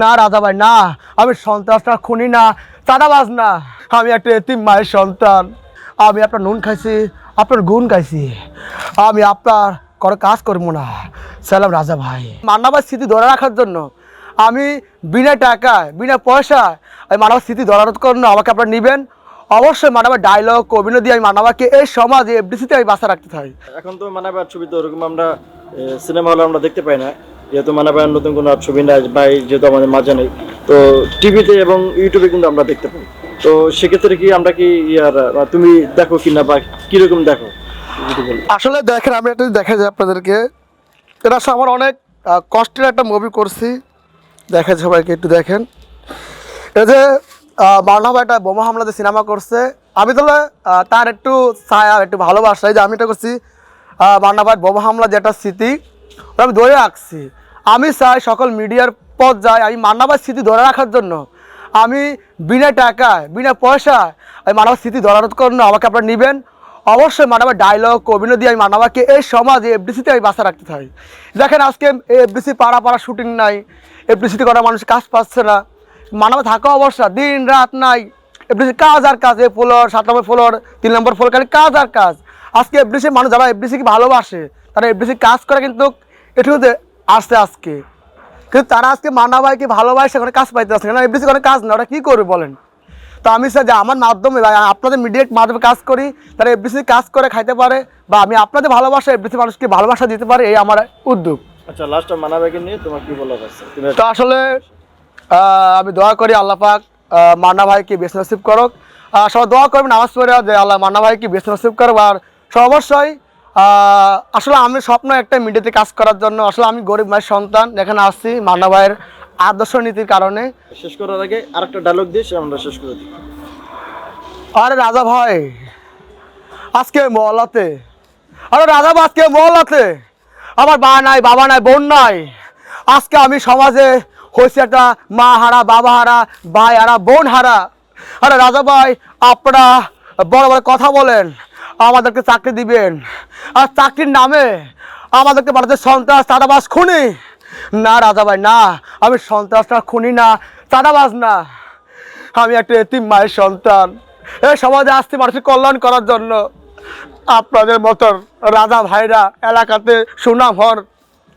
না, রাজা ভাই, না, আমি সন্ত্রাসটা খুনি না, চাঁদাবাজ না, আমি একটা এতিম মায়ের সন্তান। আমি আপনার নুন খাইছি, আপনার গুণ খাইছি, আমি আপনার কোনো কাজ করব না। সালাম, রাজা ভাই। মান্নাবার স্মৃতি ধরে রাখার জন্য আমি বিনা টাকায়, বিনা পয়সায় আমি মানবার স্মৃতি ধরার জন্য আমাকে আপনারা নেবেন। অবশ্যই মানবার ডায়লগ অভিনয় দিয়ে আমি মানবাকে এই সমাজে এফডিসিতে আমি বাসা রাখতে চাই। এখন তো মানাবার ছবি তো ওরকম আমরা সিনেমা হলে আমরা দেখতে পাই না। যেহেতু মানে মানাবার নতুন কোনো ছবি নাই এই যেহেতু আমাদের মাঝে নেই, তো টিভিতে এবং ইউটিউবে কিন্তু আমরা দেখতে পাই। তো সেক্ষেত্রে কি আমরা কি ইয়ার তুমি দেখো কিনা বা কীরকম দেখো? আসলে দেখেন, আমি একটা দেখা যায় আপনাদেরকে। এটা আমার অনেক কষ্টের একটা মুভি করছি। দেখেন সবাইকে, একটু দেখেন। এই যে মানব একটা বোমা হামলা যে সিনেমা করছে। আমি তাহলে তার একটু ছায়া, একটু ভালোবাসা, এই যে আমি এটা করছি মান্না ভাই বোমা হামলা যেটা স্মৃতি আমি ধরে রাখছি। আমি চাই সকল মিডিয়ার পথ যায়, আমি মান্না ভাই স্মৃতি ধরে রাখার জন্য। আমি বিনা টাকায়, বিনা পয়সায় আমি মানব স্মৃতি ধরার জন্য আমাকে আপনারা নেবেন। অবশ্যই মানবার ডায়লগ অভিনয় দিয়ে আমি মানবাকে এই সমাজে এফডিসিতে আমি বাসা রাখতে চাই। দেখেন আজকে এফডিসি পাড়া পাড়া শুটিং নাই এফডিসিতে করা মানুষ কাজ পাচ্ছে না। মানবা থাকা অবস্থা, দিন রাত নাই। এফডিসি কাজ আর কাজ, এ ফ্লোর সাত নম্বর ফ্লোর তিন নম্বর ফ্লোর খালি কাজ আর কাজ। আজকে এফডিসি মানুষ যারা এফডিসিকে ভালোবাসে, তারা এফডিসি কাজ করে কিন্তু এটি এটুকুতে আসছে আজকে কিন্তু তারা আজকে মানাবাইকে ভালোবাসে ওখানে কাজ পাইতে আসছে না। এফডিসি কোনো কাজ না ওরা কী করবে বলেন? তো আমি স্যার যে আমার মাধ্যমে আপনাদের মিডিয়েট মাধ্যমে কাজ করি তারা এফডিসি কাজ করে খাইতে পারে বা আমি আপনাদের ভালোবাসা এফডিসি মানুষকে ভালোবাসা দিতে পারে এই আমার উদ্যোগ। আচ্ছা লাস্ট মানাবাকে নিয়ে তোমার কি তুমি তো আসলে আহ, আমি দোয়া করি আল্লাহ পাক মান্না ভাইকে বেশ নসিব করুক। সবাই দোয়া করবেন নামাজ পড়ে যে আল্লাহ মান্না ভাইকে বেশ নসিব করুক। আর সব অবশ্যই আসলে আমি স্বপ্ন একটা মিডিয়াতে কাজ করার জন্য আসলে আমি গরিব মায়ের সন্তান এখানে আসছি মান্না ভাইয়ের আদর্শ নীতির কারণে। শেষ করার আগে আরেকটা ডায়লগ দিয়ে সে আমরা শেষ করে দিই। আরে রাজা ভাই আজকে মহলাতে আরে রাজা ভাই আজকে মহলাতে আমার মা নাই বাবা নাই বোন নাই। আজকে আমি সমাজে হয়েছে একটা মা হারা বাবা হারা ভাই হারা বোন হারা। আরে রাজা ভাই আপনারা বড় বড় কথা বলেন। আমাদেরকে চাকরি দিবেন। আর চাকরির নামে আমাদেরকে ভারতের সন্ত্রাস, চাঁদাবাজ খুনি। না, রাজা ভাই, না, আমি সন্ত্রাসটা খুনি না, চাঁদাবাজ না। আমি একটা এতিম মায়ের সন্তান। এই সমাজে আসতে মানুষের কল্যাণ করার জন্য। আপনাদের মতন রাজা ভাইরা এলাকাতে সুনাম হন,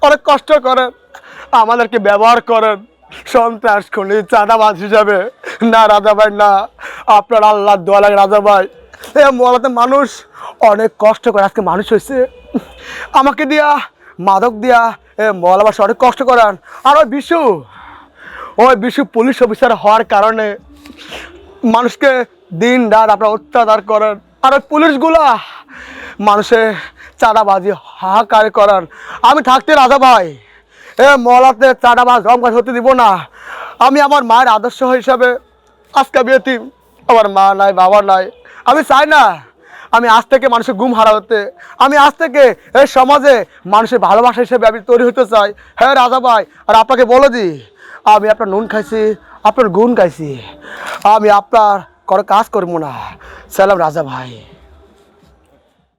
অনেক কষ্ট করেন, আমাদেরকে ব্যবহার করেন। সন্ত্রাস খুনি, চাঁদাবাজ হিসাবে। না, রাজা ভাই, না, আপনার আল্লাহ দোয়া লাগে, রাজা ভাই। এ মলাতে মানুষ অনেক কষ্ট করে আজকে মানুষ হয়েছে। আমাকে দিয়া, মাদক দিয়া এ মলাবাসী অনেক কষ্ট করান। আর ওই বিশু ওই বিশু পুলিশ অফিসার হওয়ার কারণে মানুষকে দিন রাত আপনার অত্যাচার করেন। আর ওই পুলিশগুলা মানুষে চাঁদাবাজি, হাহাকার করান। আমি থাকতে রাজা ভাই, এ মলাতে চাঁদাবাজ রমকাজ হতে দিব না। আমি আমার মায়ের আদর্শ হিসাবে আজকে এতিম আমার মা নাই, বাবা নাই। আমি চাই না আমি আজ থেকে মানুষের গুম হারা হতে আমি আজ থেকে এই সমাজে মানুষের ভালোবাসা হিসেবে আমি তৈরি হতে চাই। হ্যাঁ রাজা ভাই, আর আপনাকে বলে দিই, আমি আপনার নুন খাইছি, আপনার গুণ খাইছি। আমি আপনার কোনো কাজ করব না। সালাম রাজা ভাই।